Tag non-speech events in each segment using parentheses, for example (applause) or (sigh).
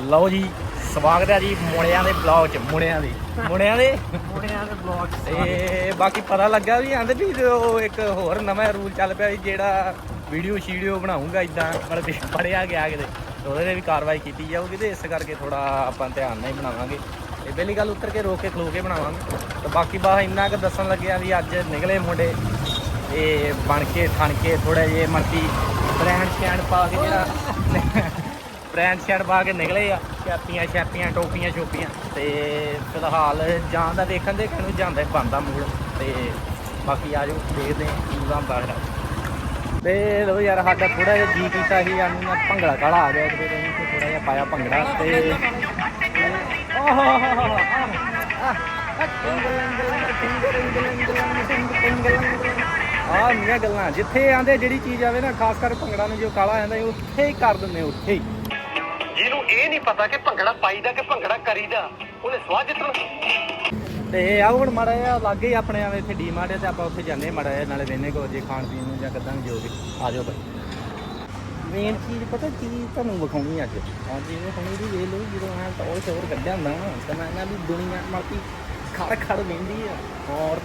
ਲਓ ਜੀ ਸਵਾਗਤ ਹੈ ਜੀ ਮੁੰਡਿਆਂ ਦੇ ਬਲੌਗ ਚ ਮੁੰਡਿਆਂ ਦੇ ਮੁੰਡਿਆਂ ਦੇ। ਮੁੰਡਿਆਂ ਦੇ ਬਲੌਗ ਤੇ ਬਾਕੀ ਪਤਾ ਲੱਗਾ ਵੀ ਆਂਦੇ ਵੀ ਉਹ ਇੱਕ ਹੋਰ ਨਵਾਂ ਰੂਲ ਚੱਲ ਪਿਆ ਵੀ ਜਿਹੜਾ ਵੀਡੀਓ ਸ਼ੀਡੀਓ ਬਣਾਉਂਗਾ ਇਦਾਂ ਮਤਲਬ ਪੜਿਆ ਗਿਆ ਕਿਤੇ। ਉਹਦੇ ਤੇ ਵੀ ਕਾਰਵਾਈ ਕੀਤੀ ਜਾਊਗੀ ਤੇ ਇਸ ਕਰਕੇ ਥੋੜਾ ਆਪਾਂ ਧਿਆਨ ਨਾਲ ਹੀ ਬਣਾਵਾਂਗੇ। ਤੇ ਪਹਿਲੀ ਗੱਲ ਉੱਤਰ ਕੇ ਰੋਕ ਕੇ ਖਲੋ ਕੇ ਬਣਾਵਾਂਗੇ। ਤੇ ਬਾਕੀ ਬਾ ਇੰਨਾ ਕੁ ਦੱਸਣ ਲੱਗਿਆ ਵੀ ਅੱਜ ਨਿਕਲੇ ਮੁੰਡੇ ਇਹ ਬਣ ਕੇ ਠਣ ਕੇ ਥੋੜਾ ਜੇ ਮਰਤੀ ਬ੍ਰਾਂਡ ਸਟੈਂਡ ਪਾ ਕੇ ਜਿਹੜਾ ਬ੍ਰਾਂਡ ਸ਼ਰਟ ਪਾ ਕੇ ਨਿਕਲੇ ਆ ਛਾਪੀਆਂ ਛਾਪੀਆਂ ਟੋਪੀਆਂ ਛੋਪੀਆਂ ਤੇ ਫਿਲਹਾਲ ਜਾਂ ਦਾ ਦੇਖਣ ਦੇ ਕਿਨੂੰ ਜਾਂਦਾ ਬੰਦਾ ਮੂਲ। ਤੇ ਬਾਕੀ ਆਜੋ ਦੇਖਦੇ ਹਾਂ ਕੀ ਬਣਦਾ ਫਿਰ ਤੇ ਲੋ ਯਾਰ, ਸਾਡਾ ਥੋੜਾ ਜਿਹਾ ਜੀ ਕੀਤਾ ਸੀ ਸਾਨੂੰ ਨਾ ਭੰਗੜਾ ਕਾਲਾ ਆ ਗਿਆ ਇੱਕ ਤੇ ਥੋੜਾ ਜਿਹਾ ਪਾਇਆ ਭੰਗੜਾ। ਤੇ ਆ ਮੀਆਂ ਗੱਲਾਂ, ਜਿੱਥੇ ਆਂਦੇ ਜਿਹੜੀ ਚੀਜ਼ ਆਵੇ ਨਾ, ਖਾਸ ਕਰ ਭੰਗੜਾ ਨੂੰ, ਜੋ ਕਾਲਾ ਆਂਦਾ ਉੱਥੇ ਹੀ ਕਰ ਦਿੰਦੇ ਉੱਥੇ ਹੀ। ਇਹ ਨਹੀਂ ਪਤਾ ਕਿ ਭੰਗੜਾ ਪਾਈਦਾ ਕਿ ਭੰਗੜਾ ਕਰੀਦਾ। ਉਹਨੇ ਸਵਾਦ ਜਿੱਤਣਾ ਤੇ ਆ ਹੁਣ ਮਾੜਾ ਜਿਹਾ ਲੱਗੇ ਆਪਣੇ ਆਵੇ ਇੱਥੇ ਡੀਮਾਰਟ ਤੇ ਆਪਾਂ ਉੱਥੇ ਜਾਂਦੇ ਮਾੜਾ ਜਿਹਾ, ਨਾਲੇ ਵੇਨੇ ਕੋ ਜੇ ਖਾਣ ਪੀਣ ਨੂੰ ਜਾਂ ਕਿਦਾਂ ਜੋ ਵੀ। ਆ ਜਾਓ ਭਾਈ ਮੇਨ ਚੀਜ਼ ਪਤਾ ਕੀ ਤੁਹਾਨੂੰ ਵਿਖਾਉਣੀ ਅੱਜ? ਆ ਇਹ ਹੁਣੀ ਦੀ ਵੇਖ ਲਓ, ਜਦੋਂ ਆ ਟੌਰ ਸ਼ੋਰ ਕੱਢਿਆ ਹੁੰਦਾ ਨਾ, ਤਾਂ ਮੈਂ ਨਾ ਵੀ ਦੁਨੀਆ ਮਾਤੀ ਖੜ ਖੜ ਵਹਿੰਦੀ ਆ। ਔਰ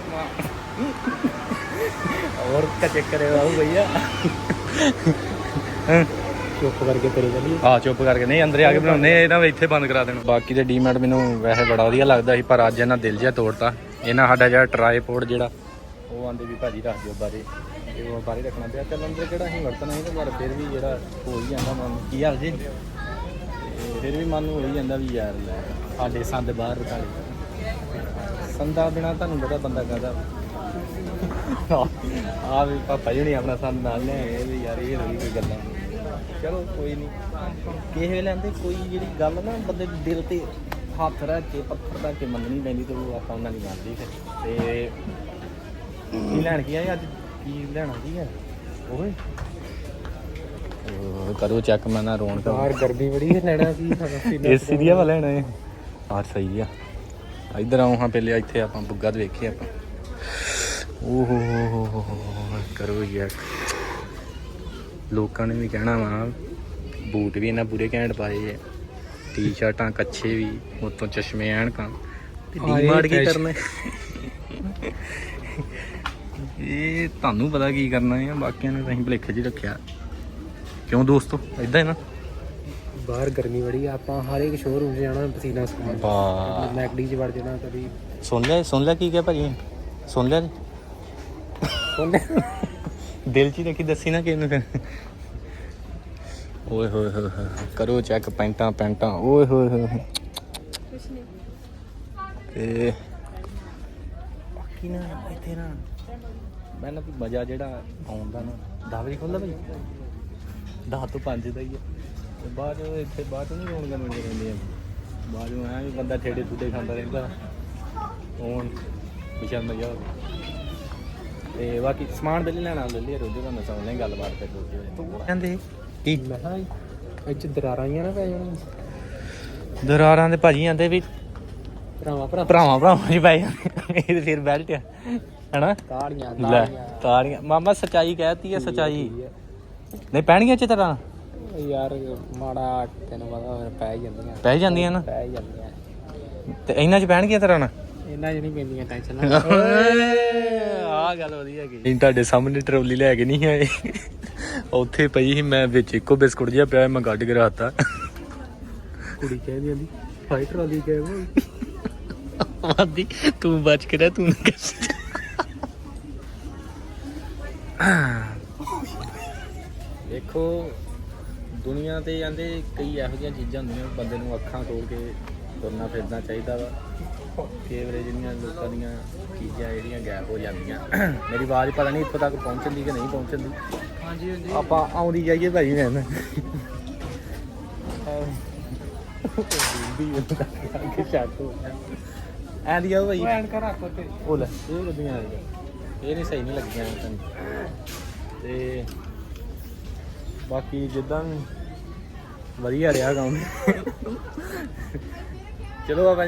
(laughs) ਔਰ ਕਾ ਚੱਕਰ ਹੈ ਬਾਬੂ ਭਈਆ ਚੁੱਪ ਕਰਕੇ ਤੇਰੇ ਚਲੀ ਆ ਚੁੱਪ ਕਰਕੇ। ਨਹੀਂ ਅੰਦਰ ਆ ਕੇ ਬਣਾਉਂਦੇ ਆ, ਇਹਨਾਂ ਇੱਥੇ ਬੰਦ ਕਰਾ ਦੇਣਾ। ਬਾਕੀ ਤੇ ਡੀਮੈਟ ਮੈਨੂੰ ਵੈਸੇ ਬੜਾ ਵਧੀਆ ਲੱਗਦਾ ਸੀ ਪਰ ਅੱਜ ਇਹਨਾਂ ਦਿਲ ਜਿਹਾ ਤੋੜਤਾ। ਇਹਨਾਂ ਸਾਡਾ ਜਿਹੜਾ ਟਰਾਈਪੋਡ ਜਿਹੜਾ ਉਹ ਆਂਦੇ ਵੀ ਭਾਜੀ ਰੱਖ ਦਿਓ ਬਾਰੇ। ਇਹ ਉਹ ਬਾਰੇ ਰੱਖਣਾ ਪਿਆ। ਚੱਲ ਅੰਦਰ ਕਿਹੜਾ ਅਸੀਂ ਵਰਤਣਾ ਸੀ ਤੇ ਪਰ ਫਿਰ ਵੀ ਜਿਹੜਾ ਹੋ ਹੀ ਜਾਂਦਾ ਮਨ। ਨੂੰ। ਕੀ ਹਾਲ ਜੀ? ਤੇ ਫਿਰ ਵੀ ਮਨ ਨੂੰ ਹੋ ਹੀ ਜਾਂਦਾ ਵੀ ਯਾਰ ਲੈ ਸਾਡੇ ਸੰਦ ਬਾਹਰ ਰਕਾਲੇ ਸੰਦਾ ਬਿਨਾ ਤੁਹਾਨੂੰ ਪਤਾ ਬੰਦਾ ਕਹਦਾ। ਆ ਵੀ ਪਾਪਾ ਜੀ ਨੇ ਆਪਣਾ ਸੰਦ ਨਾਲ ਲੈ ਆਏ ਵੀ ਯਾਰ ਇਹ ਹੋਈ ਕੋਈ ਗੱਲਾਂ। ਚਲੋ ਕੋਈ ਨਹੀਂ ਕਿਸੇ ਵੇਲੇ ਆਂਦੇ ਕੋਈ ਜਿਹੜੀ ਗੱਲ ਨਾ ਬੰਦੇ ਦੇ ਦਿਲ ਤੇ ਹੱਥ ਰੱਖ ਕੇ ਪੱਥਰ ਰੱਖ ਕੇ ਮੰਨਣੀ ਪੈਂਦੀ ਤੇ ਉਹ ਆਪਾਂ ਉਹਨਾਂ ਦੀ ਮੰਨਦੀ ਫਿਰ। ਤੇ ਕੀ ਲੈਣ ਕੀ ਆਏ ਅੱਜ? ਕੀ ਲੈਣਾ ਕੀ ਹੈ ਓਏ। ਉਹ ਕਰੋ ਚੈੱਕ ਮੈਂ ਨਾ ਰੋਣ ਬਾਹਰ ਗਰਮੀ ਬੜੀ ਹੈ (laughs) ਲੈਣਾ ਕੀ ਏਸੀ ਦੀ ਹਵਾ ਲੈਣਾ ਹੈ ਆ ਸਹੀ ਆ। ਇਧਰ ਆਉਂ ਹਾਂ ਪਹਿਲੇ ਇੱਥੇ ਆਪਾਂ ਬੁੱਗਾ ਦੇ ਵੇਖੇ ਆਪਾਂ। ਓਹ ਹੋ ਹੋ ਹੋ ਹੋ ਹੋ ਕਰੋ ਯਾਰ ਲੋਕਾਂ ਨੇ ਵੀ ਕਹਿਣਾ ਵਾ ਬੂਟ ਵੀ ਇਹਨਾਂ ਪੂਰੇ ਘੈਂਟ ਪਾਏ ਆ ਟੀ-ਸ਼ਰਟਾਂ ਕੱਛੇ ਵੀ ਉਤੋਂ ਚਸ਼ਮੇ ਐਨਕਾਂ ਤੇ ਡੀਮਾਰਟ ਕੀ। ਕਰਨਾ? ਇਹ ਤੁਹਾਨੂੰ ਪਤਾ ਕੀ ਕਰਨਾ ਹੈ ਬਾਕੀਆਂ ਨੇ ਤਾਂ ਅਸੀਂ ਭੁਲੇਖੇ 'ਚ ਰੱਖਿਆ। ਕਿਉਂ ਦੋਸਤੋ ਇਦਾਂ ਹੈ ਨਾ? ਬਾਹਰ ਗਰਮੀ ਬੜੀ ਆ ਆਪਾਂ ਹਰ ਇੱਕ ਸ਼ੋਰੂਮ 'ਚ ਜਾਣਾ ਪਸੀਨਾ ਵਾਹ ਮੈਕਡੀ 'ਚ ਵੜ ਜਾਣਾ ਕਦੀ ਸੁਣ ਲਿਆ ਸੁਣ ਲਿਆ ਕੀ ਕਿਹਾ ਭਾਜੀ? ਸੁਣ ਲਿਆ ਜੀ? ਉਹਨੇ ਦਿਲ 'ਚ ਰੱਖੀ ਦੱਸੀ ਨਾ ਕਿਹਨੂੰ ਫਿਰ ਓਏ ਹੋਏ ਹੋਏ ਹੋਏ ਕਰੋ ਚੈੱਕ ਪੈਂਟਾਂ ਪੈਂਟਾਂ। ਓਏ ਹੋਏ ਹੋਏ ਹੋਏ। ਤੇ ਬਾਕੀ ਨਾ ਇੱਥੇ ਨਾ ਮੈਂ ਨਾ ਵੀ ਮਜ਼ਾ ਜਿਹੜਾ ਆਉਂਦਾ ਨਾ ਦਾਵਰੀ ਖੋਲਦਾ ਭਾਈ। 10 ਤੋਂ 5 ਦਾ ਹੀ ਹੈ ਤੇ ਬਾਅਦ ਚੋਂ ਇੱਥੇ ਬਾਅਦ ਚੋਂ ਨਹੀਂ ਰੌਣਕਾਂ ਮਿਲਦੀਆਂ ਰਹਿੰਦੀਆਂ। ਬਾਅਦ ਨੂੰ ਐ ਵੀ ਬੰਦਾ ਠੇਡੇ ਠੁੱਡੇ ਖਾਂਦਾ ਰਹਿੰਦਾ। ਹੁਣ ਵਿਸ਼ਾਲ ਮਜ਼ਾ ਹੋਵੇ ਤੇ ਬਾਕੀ ਸਮਾਨ ਬਿੱਲ ਲੈਣਾ ਲੈ ਲਿਆ ਰੋਜੇ ਤੁਹਾਨੂੰ ਸਮਝ ਲੈ ਗੱਲਬਾਤ ਤੇ ਰੋਜੇ ਕਹਿੰਦੇ ਕੀ? ਮੈਂ ਕਿਹਾ ਇੱਥੇ ਦਰਾਰਾਂ ਹੀ ਆ ਨਾ ਪੈ ਜਾਣਾ। ਦਰਾਰਾਂ ਦੇ ਭਾਜੀ ਆਂਦੇ ਵੀ ਭਰਾਵਾ ਭਰਾ ਭਰਾਵਾਂ ਭਰਾਵਾਂ ਜੀ ਪੈ ਜਾਂਦੇ ਇਹ ਤੇ ਫਿਰ ਬੈਲਟ ਆ ਹਨਾ? ਤਾੜੀਆਂ ਲੈ ਤਾੜੀਆਂ। ਮਾਮਾ ਸਚਾਈ ਕਹਿਤੀ ਹੈ ਸਚਾਈ। ਨਹੀਂ ਪੈਣਗੀਆਂ ਚ ਤਰ੍ਹਾਂ ਯਾਰ ਮਾੜਾ ਤੈਨੂੰ ਪਤਾ ਫਿਰ ਪੈ ਹੀ ਜਾਂਦੀਆਂ। ਪੈ ਜਾਂਦੀਆਂ ਨਾ? ਪੈ ਹੀ ਜਾਂਦੀਆਂ। ਤੇ ਇਹਨਾਂ ਚ ਪੈਣਗੀਆਂ ਤਰ੍ਹਾਂ ਨਾ ਇਹਨਾਂ ਨਹੀਂ ਪੈਂਦੀਆਂ ਟੈਨਸ਼ਨ। ਨਾ (laughs) ਆ ਗੱਲ ਵਧੀਆ ਤੁਹਾਡੇ ਸਾਹਮਣੇ ਟਰੋਲੀ ਲੈ ਕੇ ਨਹੀਂ ਆਏ। ਉੱਥੇ ਪਈ ਸੀ ਮੈਂ ਵਿੱਚ ਇੱਕੋ ਬਿਸਕੁਟ ਜਿਹਾ ਪਿਆ ਮੈਂ ਕੱਢ ਕੇ ਰੱਖਤਾ। ਕੁੜੀ ਕਹਿੰਦੀ ਆਂਦੀ ਫਾਈਟਰ ਵਾਲੀ ਗੇਮ ਆਂਦੀ ਤੂੰ ਬਚ ਕੇ ਰਹਿ ਤੂੰ ਨਾ ਦੇਖੋ ਦੁਨੀਆ ਤੇ ਜਾਂਦੇ ਕਈ ਇਹੋ ਜਿਹੀਆਂ ਚੀਜ਼ਾਂ ਹੁੰਦੀਆਂ ਬੰਦੇ ਨੂੰ ਅੱਖਾਂ ਖੋਲ ਕੇ ਤੁਰਨਾ ਫਿਰਨਾ ਚਾਹੀਦਾ ਵਾ। ਵਾਰੀ ਜਿਹੜੀਆਂ ਲੋਕਾਂ ਦੀਆਂ ਚੀਜ਼ਾਂ ਜਿਹੜੀਆਂ ਗਾਇਬ ਹੋ ਜਾਂਦੀਆਂ। ਮੇਰੀ ਆਵਾਜ਼ ਪਤਾ ਨਹੀਂ ਇੱਥੋਂ ਤੱਕ ਪਹੁੰਚਦੀ ਕਿ ਨਹੀਂ ਪਹੁੰਚਦੀ। ਹਾਂਜੀ ਹਾਂਜੀ। ਆਪਾਂ ਆਉਂਦੀ ਜਾਈਏ ਭਾਈ ਮੈਂ। ਹੋ ਐਂ ਦੀ ਆ ਭਾਈ। ਐਂਡ ਕਰ ਰੱਖ ਤੇ ਉਹ ਲੈ ਇਹ ਨਹੀਂ ਸਹੀ ਨਹੀਂ ਲੱਗੀਆਂ ਤੈਨੂੰ ਤੇ ਬਾਕੀ ਜਿੱਦਾਂ ਵਧੀਆ ਰਿਹਾ ਕੰਮ। ਚਲੋ ਆਪਾਂ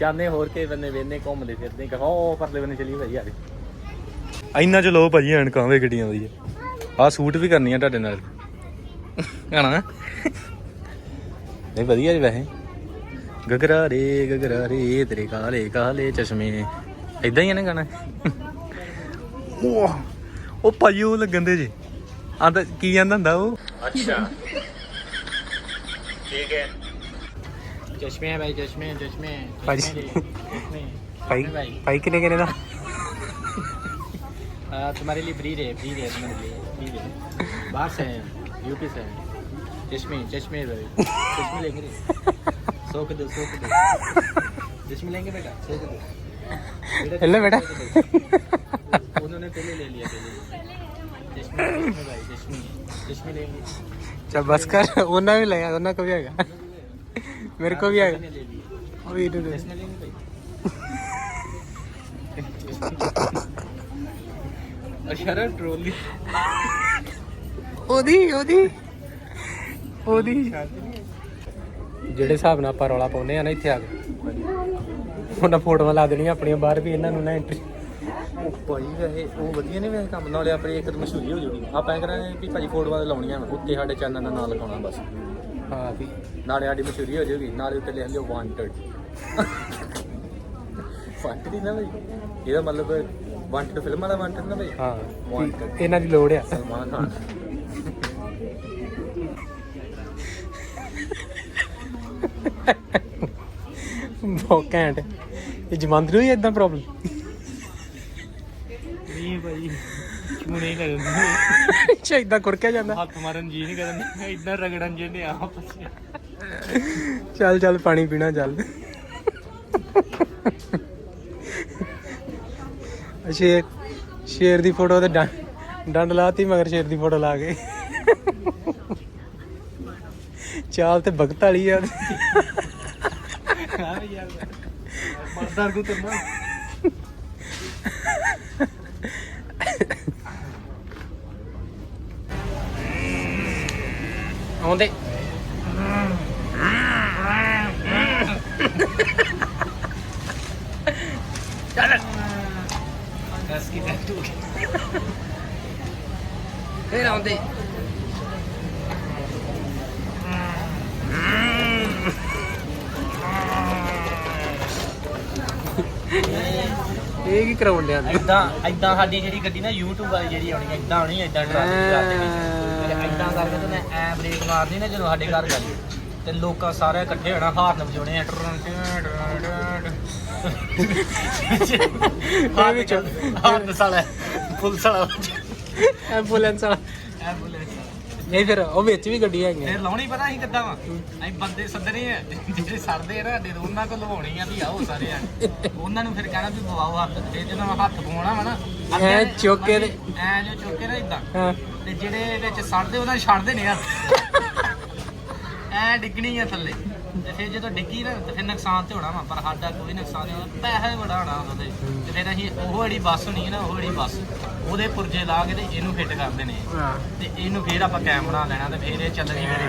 ਚਾਹਨੇ ਹੋਰ ਕੇ ਬੰਨੇ ਵੇਨੇ ਘੁੰਮਦੇ ਫਿਰਦੇ ਕਿ ਹੋ ਪਰਲੇ ਬੰਨੇ ਚਲੀ ਭਾਈ ਯਾਰ ਇੰਨਾ ਚ ਲੋ ਭਾਜੀ ਐਨਕਾਂ ਵੇ ਗੱਡੀਆਂ ਵਧੀਆ ਆ। ਸੂਟ ਵੀ ਕਰਨੀਆਂ ਤੁਹਾਡੇ ਨਾਲ। ਹਣਾ ਨਹੀਂ ਵਧੀਆ ਜੀ ਵੈਸੇ। ਗਗਰਾ ਰੇ ਗਗਰਾ ਰੇ ਤੇਰੇ ਕਾਲੇ ਕਾਲੇ ਚਸ਼ਮੇ। ਇਦਾਂ ਹੀ ਆ ਨਾ ਗਾਣਾ? ਉਹ ਉਹ ਭਾਈ ਉਹ ਲੱਗਣ ਦੇ ਜੀ। ਆਂਦਾ ਕੀ ਕਹਿੰਦਾ ਹੁੰਦਾ ਉਹ? ਅੱਛਾ। ਠੀਕ ਹੈ। चश्मे भाई चश्मे चश्मे भाई भाई कितने कितने था हाँ, तुम्हारे लिए फ्री रहे फ्री रहे तुम्हारे लिए फ्री रहे। बाहर से हैं यूपी से हैं। चश्मे चश्मे भाई। चश्मे लेंगे सौ के दो सो के दो। चश्मे लेंगे बेटा सो के दो हेलो बेटा। उन्होंने पहले ले लिया चश्मे भाई चश्मे चश्मे लेंगे। चल बस कर वो भी लेगा वो कभी आएगा। ਮੇਰੇ ਕੋ ਵੀ ਹੈਗਾ मैंने ले लिया ਉਹ ਵੀ ਇਹਨੂੰ ਦੇ। चश्मे लेंगे भाई अशरा ट्रोली ਉਹਦੀ ਉਹਦੀ ਉਹਦੀ ਜਿਹੜੇ ਹਿਸਾਬ ਨਾਲ ਆਪਾਂ ਰੌਲਾ ਪਾਉਨੇ ਆ ਨਾ ਇੱਥੇ ਆ ਕੇ ਉਹਨਾਂ ਫੋਟੋਆਂ ਲਾ ਦੇਣੀਆਂ ਆਪਣੀਆਂ ਬਾਹਰ ਵੀ ਇਹਨਾਂ ਨੂੰ ਨਾ ਐਂਟਰੀ ਉਹ ਭਾਈ ਵੈਸੇ ਉਹ ਵਧੀਆ ਨੇ ਵੈਸੇ ਕੰਮ ਨਾਲੇ ਆਪਣੀ ਇੱਕ ਤਾਂ ਮਸ਼ਹੂਰੀ ਹੋ ਜੂਗੀ ਆਪਾਂ ਐਂ ਕਰਾਂਗੇ ਵੀ ਭਾਜੀ ਫੋਟੋਆਂ ਲਾਉਣੀਆਂ ਵਾਂ, ਉੱਤੇ ਸਾਡੇ ਚੈਨਲ ਦਾ ਨਾਮ ਲਿਖਾਉਣਾ ਬਸ ਹਾਂ ਵੀ ਨਾਲੇ ਸਾਡੀ ਮਸ਼ਹੂਰੀ ਹੋ ਜਾਊਗੀ ਨਾਲੇ ਉੱਤੇ ਲਿਖ ਲਿਓ ਵਾਂਟਡ ਵਾਂਟਡ ਹੀ ਨਾ ਬਈ। ਇਹਦਾ ਮਤਲਬ ਵਾਂਟਡ ਫਿਲਮਾਂ ਦਾ ਵਾਂਟਡ ਨਾ ਬਈ? ਹਾਂ Wanted। ਵੀ ਇਹਨਾਂ ਦੀ ਲੋੜ ਆ। ਸਲਮਾਨ ਖਾਨ। ਬਹੁਤ ਘੈਂਟ। ਇਹ ਜਮੰਦਰੂ ਹੀ ਇਦਾਂ ਪ੍ਰੋਬਲਮ ਨਹੀਂ ਭਾਈ ਮੂੰਹ ਨਹੀਂ ਲੱਗਦਾ ਅੱਛਾ ਇਦਾਂ ਕੁਰਕਿਆ ਜਾਂਦਾ। ਹੱਥ ਮਾਰਨ ਜੀ ਨਹੀਂ ਕਰਦਾ ਇਦਾਂ ਰਗੜਨ ਜੇ ਨੇ ਆਪਸ ਚੱਲ ਚੱਲ ਪਾਣੀ ਪੀਣਾ ਚੱਲ। ਆ ਸ਼ੇਰ ਦੀ ਫੋਟੋ ਤੇ ਡੰ- ਡੰਡ ਲਾਤੀ ਮਗਰ ਸ਼ੇਰ ਦੀ ਫੋਟੋ ਲਾ ਕੇ। ਚਾਲ ਤੇ ਬਗਤ ਵਾਲੀ ਆ। ਹਾਂ ਯਾਰ ਮਰਦਾਰ ਕੋ ਤੇ ਨਾ හොඳේ Era onde. ਇਹ ਕੀ ਕਰਾਉਣ ਲਿਆ ਐਦਾਂ ਐਦਾਂ ਸਾਡੀ ਜਿਹੜੀ ਗੱਡੀ ਨਾ YouTube ਵਾਲੀ ਜਿਹੜੀ ਆਉਣੀ ਐਦਾਂ ਆਉਣੀ ਐਦਾਂ ਟਰਾਲੀ ਚਲਾਤੇ ਇਦਾਂ ਕਰਕੇ ਤੇ ਮੈਂ ਐ ਬ੍ਰੇਕ ਮਾਰਨੀ ਨਾ ਜਦੋਂ ਸਾਡੇ ਘਰ ਗਈ ਤੇ ਲੋਕਾਂ ਸਾਰੇ ਇਕੱਠੇ ਹੋਣਾ ਹਾਰਨ ਵਜਾਉਣੇ ਆ। ਇਹ ਵੀ ਚੱਲ। ਹਾਰਨ ਸਾਲਾ ਪੁਲਿਸ ਵਾਲਾ। ਐਂਬੂਲੈਂਸ ਵਾਲਾ। ਐਂਬੂਲੈਂਸ। ਨਹੀਂ ਫਿਰ ਉਹ ਵਿੱਚ ਵੀ ਗੱਡੀ ਹੈਗੀਆਂ। ਫਿਰ ਲਾਉਣੀ ਪਤਾ ਅਸੀਂ ਕਿੱਦਾਂ ਵਾ? ਅਸੀਂ ਬੰਦੇ ਸੱਦਣੇ ਆ ਜਿਹੜੇ ਸੜਦੇ ਆ ਨਾ ਸਾਡੇ ਤੋਂ ਉਹਨਾਂ ਕੋਲ ਲਵਾਉਣੀ ਆ ਵੀ ਆਓ ਸਾਰੇ ਆ। ਉਹਨਾਂ ਨੂੰ ਫਿਰ ਕਹਿਣਾ ਵੀ ਪਵਾਓ ਹੱਥ ਤੇ ਜਦੋਂ ਹੱਥ ਪਵਾਉਣਾ ਵਾ ਨਾ ਐਂ ਚੁੱਕ ਤੇ- ਐ ਜੋ ਚੁੱਕ ਨਾ ਇਦਾਂ ਹਾਂ। ਤੇ ਜਿਹੜੇ ਵਿੱਚ ਸੜਦੇ ਉਹਨਾਂ ਨੂੰ ਛੱਡਦੇ ਨੇ ਹੱਥ ਐ ਡਿੱਗਣੀ ਆ ਥੱਲੇ। ਤੇ ਫਿਰ ਜਦੋਂ ਡਿੱਗੀ ਨਾ ਤੇ ਫਿਰ ਨੁਕਸਾਨ ਤੇ ਹੋਣਾ ਵਾ ਪਰ ਸਾਡਾ ਕੋਈ ਨੁਕਸਾਨ ਨਹੀਂ ਹੋਣਾ ਪੈਸਾ ਬੜਾ ਹੋਣਾ ਉਹਦੇ ਤੇ ਫਿਰ ਅਸੀਂ ਉਹ ਜਿਹੜੀ ਬੱਸ ਹੋਣੀ ਹੈ ਨਾ ਉਹ ਜਿਹੜੀ ਬੱਸ। ਉਹਦੇ ਪੁਰਜੇ ਲਾ ਕੇ ਤੇ ਇਹਨੂੰ ਫਿੱਟ ਕਰਦੇ ਨੇ। ਹਾਂ। ਤੇ ਇਹਨੂੰ ਫੇਰ ਆਪਾਂ ਕੈਮ ਬਣਾ ਲੈਣਾ ਤੇ ਫੇਰ ਇਹ ਚੱਲਣੀ ਮੇਰੇ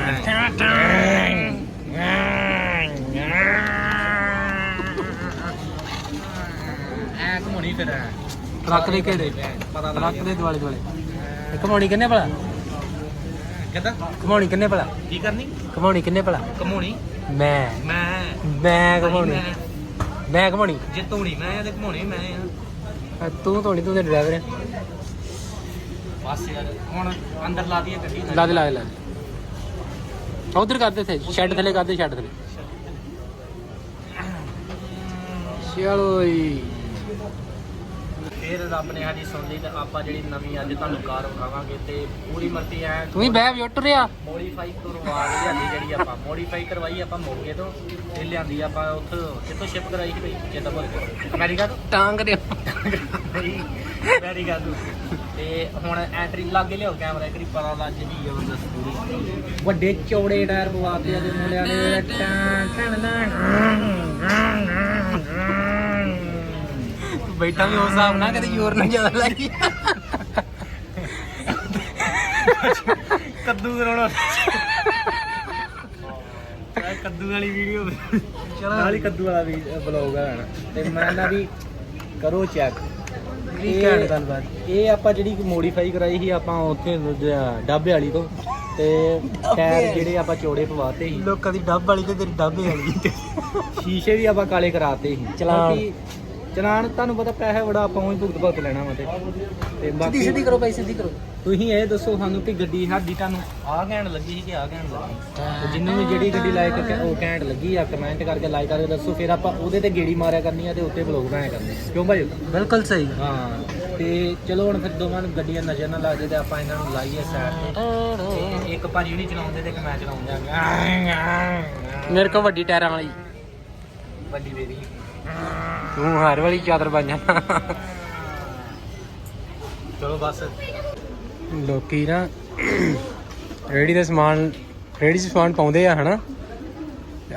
ਐ ਘੁੰਮਣੀ ਫਿਰ। ਟਰੱਕ ਦੇ ਕਿਹੜੇ? ਪਤਾ ਲੱਗ ਟਰੱਕ ਦੇ ਦੁਆਲੇ ਦੁਆਲੇ। ਇਹ ਘਮਾਉਣੀ ਕਿੰਨੇ ਭਲਾ? ਕਿੱਦਾਂ? ਘਮਾਉਣੀ ਕਿੰਨੇ ਭਲਾ? ਕੀ ਕਰਨੀ? ਘਮਾਉਣੀ ਕਿੰਨੇ ਭਲਾ? ਘੁੰਮਣੀ ਮੈਂ। ਮੈਂ। ਮੈਂ ਘਮਾਉਣੀ। ਮੈਂ। ਘਮਾਉਣੀ? ਜੇ ਧੂਣੀ ਮੈਂ ਆ ਤੇ ਘੁੰਮਣੀ ਮੈਂ ਆ। ਤੂੰ ਧੋਣੀ ਤੂੰ ਤੇ ਡਰਾਈਵਰ ਹੈ ਬਸ ਯਾਰ ਹੁਣ ਅੰਦਰ ਲਾ ਦਈਏ ਗੱਡੀ ਲਾ ਦੇ ਲਾ ਦੇ ਲਾ ਦੇ। ਉਧਰ ਕਰਦੇ ਥੇ ਸ਼ੈੱਡ ਥੱਲੇ ਕਰਦੇ ਸ਼ੈੱਡ ਥੱਲੇ। ਚਲੋ ਜੀ। ਫੇਰ ਰੱਬ ਨੇ ਸਾਡੀ ਸੁਣ ਲਈ ਤੇ ਆਪਾਂ ਜਿਹੜੀ ਨਵੀਂ ਅੱਜ ਤੁਹਾਨੂੰ ਕਾਰ ਵਿਖਾਵਾਂਗੇ ਤੇ ਪੂਰੀ ਮਰਤੀ ਐ ਤੂੰ ਹੀ ਬਹਿ ਵਿਉਟ ਰਿਆ ਮੋਡੀਫਾਈ ਕਰਵਾ ਲਿਆਂਦੀ ਜਿਹੜੀ ਆਪਾਂ ਮੋਡੀਫਾਈ ਕਰਵਾਈ ਆਪਾਂ ਮੋਗੇ ਤੋਂ ਤੇ ਲਿਆਂਦੀ ਆਪਾਂ ਉੱਥੋਂ ਕਿੱਥੋਂ ਸ਼ਿਪ ਕਰਾਈ ਸੀ ਬਈ? ਚੇਤਾ ਭੁੱਲ ਗਿਆ। ਅਮਰੀਕਾ ਤੋਂ? ਟਾਂਗ ਦੇ। ਅਮਰੀਕਾ ਤੋਂ। ਤੇ ਹੁਣ ਐਂਟਰੀ ਲਾਗੇ ਲਿਆਓ ਕੈਮਰਾ ਇੱਕ ਵਾਰੀ ਪਤਾ ਲੱਗ ਜੇ ਜ਼ਬਰਦਸਤ ਪੂਰੀ। ਵੱਡੇ ਚੌੜੇ ਟਾਇਰ ਪਵਾਤੇ ਆ ਤੇ ਮੁੰਡਿਆਂ ਨੇ ਟਾਂ ਤੂੰ ਬੈਠਾ ਵੀ ਉਸ ਹਿਸਾਬ ਨਾਲ ਕਦੇ ਜ਼ੋਰ ਨਾ ਜ਼ਿਆਦਾ ਲਾਈ। ਕੱਦੂ ਕਰਾਉਣਾ। ਕੱਦੂ ਵਾਲੀ ਵੀਡੀਓ ਨਾਲ ਹੀ ਕੱਦੂ ਵਾਲਾ ਵੀ ਬਲੌਗ ਆ ਤੇ ਮੈਂ ਨਾ ਵੀ ਕਰੋ ਚੈੱਕ ਕੀ ਕਹਿਣ ਗੱਲਬਾਤ। ਇਹ ਆਪਾਂ ਜਿਹੜੀ ਮੋਡੀਫਾਈ ਕਰਾਈ ਸੀ ਆਪਾਂ ਉੱਥੇ ਡਾਬੇ ਵਾਲੀ ਤੋਂ। ਤੇ ਟਾਇਰ ਜਿਹੜੇ ਆਪਾਂ ਚੌੜੇ ਪਵਾਤੇ ਸੀ। ਲੋਕਾਂ ਦੀ ਡੱਬ ਵਾਲੀ ਤੇ ਤੇਰੀ ਡੱਬ ਵਾਲੀ। ਸ਼ੀਸ਼ੇ ਵੀ ਆਪਾਂ ਕਾਲੇ ਕਰਾਤੇ ਸੀ। ਚਲਾਨ। ਚਲਾਨ ਤੁਹਾਨੂੰ ਪਤਾ ਪੈਸਾ ਬੜਾ ਆਪਾਂ ਉਹੀ ਭੁਗਤ ਭੁਗਤ ਲੈਣਾ ਵਾ ਤੇ। ਤੇ ਬਾਕੀ ਕਰੋ ਭਾਈ ਸਿੱਧੀ ਕਰੋ। ਤੁਸੀਂ ਇਹ ਦੱਸੋ ਸਾਨੂੰ ਕਿ ਗੱਡੀ ਸਾਡੀ ਤੁਹਾਨੂੰ ਆਹ ਕਹਿਣ ਲੱਗੀ ਸੀ ਕਿ ਆਹ ਕਹਿਣ ਲੱਗੀ? ਤੇ ਜਿੰਨੂੰ ਵੀ ਜਿਹੜੀ ਗੱਡੀ ਲਾਇਕ ਉਹ ਕਹਿਣ ਲੱਗੀ ਆ ਕਮੈਂਟ ਕਰਕੇ ਲਾਈਕ ਕਰਕੇ ਦੱਸੋ ਫਿਰ ਆਪਾਂ ਉਹਦੇ ਤੇ ਗੇੜੀ ਮਾਰਿਆ ਕਰਨੀ ਆ ਤੇ ਉੱਤੇ ਬਲੌਗ ਬਣਾਇਆ ਕਰਨੇ ਕਿਉਂ ਭਾਈ? ਬਿਲਕੁਲ ਸਹੀ। ਹਾਂ ਤੇ ਚਲੋ ਹੁਣ ਫਿਰ ਦੋਵਾਂ ਨੂੰ ਗੱਡੀਆਂ ਨਜ਼ਰ ਨਾ ਲੱਗ ਜੇ ਤੇ ਆਪਾਂ ਇਹਨਾਂ ਨੂੰ ਲਾਈਏ ਸਾਈਡ ਤੇ। ਤੇ ਇੱਕ ਭਾਜੀ ਨਹੀਂ ਚਲਾਉਂਦੇ ਤੇ ਇੱਕ ਮੈਂ ਚਲਾਉਂਦਾ। ਮੇਰੇ ਕੋਲ ਵੱਡੀ ਟਾਇਰਾਂ ਵਾਲੀ। ਵੱਡੀ ਬੇਰੀ ਤੂੰ ਹਰ ਵਾਲੀ ਚਾਦਰ ਬਣ ਜਾਣਾ ਚਲੋ ਬਸ। ਲੋਕੀ ਨਾ ਰੇੜੀ ਦੇ ਸਮਾਨ ਰੇੜੀ 'ਚ ਸਮਾਨ ਪਾਉਂਦੇ ਆ ਹਨਾ?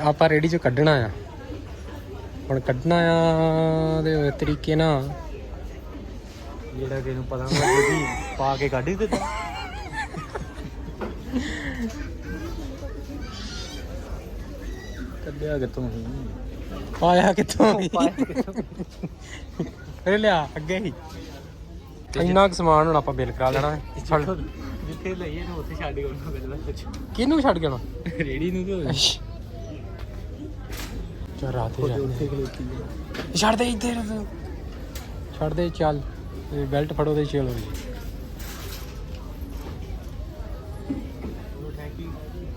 ਆਪਾਂ ਰੇੜੀ 'ਚੋਂ ਕੱਢਣਾ ਆ। ਹੁਣ ਕੱਢਣਾ ਆ ਦੇ ਤਰੀਕੇ ਨਾਲ। ਜਿਹੜਾ ਕਿ ਨੂੰ ਪਤਾ ਨਾ ਲੱਗੇ ਵੀ ਪਾ ਕੇ ਕੱਢ ਹੀ ਦਿੱਤਾ। ਕੱਢਿਆ ਕਿੱਥੋਂ? ਸੀ ਪਾਇਆ ਕਿੱਥੋਂ ਫਿਰ ਲਿਆ ਅੱਗੇ ਹੀ। ਇੰਨਾ ਕੁ ਸਮਾਨ ਹੁਣ ਆਪਾਂ ਬਿੱਲ ਕਰਾ ਲੈਣਾ ਜਿੱਥੇ ਲਈਏ ਨੂੰ ਉੱਥੇ ਛੱਡ ਕੇ ਉਹਨਾਂ ਪਹਿਲਾਂ ਕਿਹਨੂੰ ਛੱਡ ਕੇ ਆਉਣਾ? ਰੇੜੀ ਨੂੰ ਤੇ ਚਲ ਰਾਤੇ ਛੱਡ ਦੇ ਇੱਧਰ। ਛੱਡ ਦੇ ਚੱਲ। ਬੈਲਟ ਫੜੋ ਤੇ ਚਲੋ ਜੀ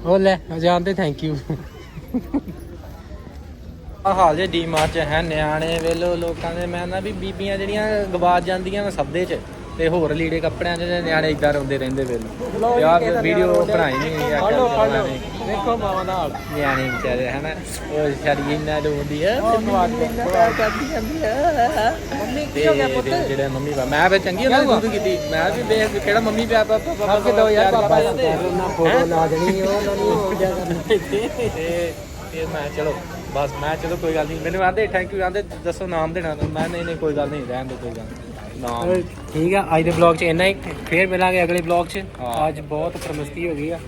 ਉਹ ਲੈ ਜਾਣਦੇ ਥੈਂਕ ਯੂ ਆ ਹਾਲ ਜੇ ਡੀਮਾਰਟ ਚ ਹੈ ਨਿਆਣੇ ਵੇਲੋ ਲੋਕਾਂ ਦੇ ਮੈਂ ਨਾ ਵੀ ਬੀਬੀਆਂ ਜਿਹੜੀਆਂ ਗਵਾਚ ਜਾਂਦੀਆਂ ਵਾ ਸਬਦੇ ਚ ਤੇ ਹੋਰ ਲੀੜੇ ਕੱਪੜਿਆਂ 'ਚ ਤੇ ਨਿਆਣੇ ਇਦਾਂ ਰੋਂਦੇ ਰਹਿੰਦੇ ਵੇਲੋ। ਯਾਰ ਵੀਡੀਓ ਬਣਾਈ ਨਹੀਂ ਯਾਰ ਫੜੋ ਫੜੋ ਨੇ ਵੇਖੋ ਮਾਵਾ ਨਾਲ ਨਿਆਣੇ ਵਿਚਾਰੇ ਹਨਾ ਉਹ ਸ਼ਰੀ ਇੰਨਾ ਰੋਂਦੀ ਆ ਕਰਦੀ ਜਾਂਦੀ ਆ। ਮੰਮੀ ਤੇ ਜਿਹੜੇ ਮੰਮੀ ਪਾ ਮੈਂ ਫਿਰ ਚੰਗੀ ਉਹਨਾਂ ਦੁੱਧ ਕੀਤੀ। ਮੈਂ ਵੀ ਦੇਖ ਕਿਹੜਾ ਮੰਮੀ ਪਿਆ ਪਾਪਾ ਪਾਪਾ ਕੇ ਦੋ ਯਾਰ ਪਾਪਾ ਉਹਨਾਂ ਫੋਟੋ ਲਾ ਦੇਣੀ ਉਹ ਨੂੰ ਹੋ ਜਾ ਤੇ ਫਿਰ ਮੈਂ ਚਲੋ ਬਸ ਮੈਂ ਚਲੋ ਕੋਈ ਗੱਲ ਨਹੀਂ। ਮੈਨੂੰ ਆਂਦੇ ਥੈਂਕ ਯੂ ਆਂਦੇ ਦੱਸੋ ਨਾਮ ਦੇਣਾ। ਮੈਂ ਨਹੀਂ ਨਹੀਂ ਕੋਈ ਗੱਲ ਨਹੀਂ ਰਹਿਣ ਦੋ ਕੋਈ ਗੱਲ ਨਾਮ। ਠੀਕ ਆ ਅੱਜ ਦੇ ਬਲੌਗ 'ਚ ਇੰਨਾ ਹੀ। ਫੇਰ ਮਿਲਾਂਗੇ ਅਗਲੇ ਬਲੌਗ 'ਚ। ਅੱਜ ਬਹੁਤ ਫਰਮਸਤੀ ਹੋ ਗਈ ਆ।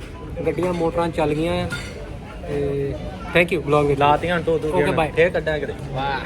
ਗੱਡੀਆਂ ਮੋਟਰਾਂ ਚੱਲ ਗਈਆਂ ਆ। ਤੇ ਥੈਂਕ ਯੂ ਬਲੌਗ ਲਾਤੀਆਂ ਦੋ ਦੋ Okay, bye. ਫੇਰ ਕੱਢਾਂ ਕਰੇ ਵਾਹ।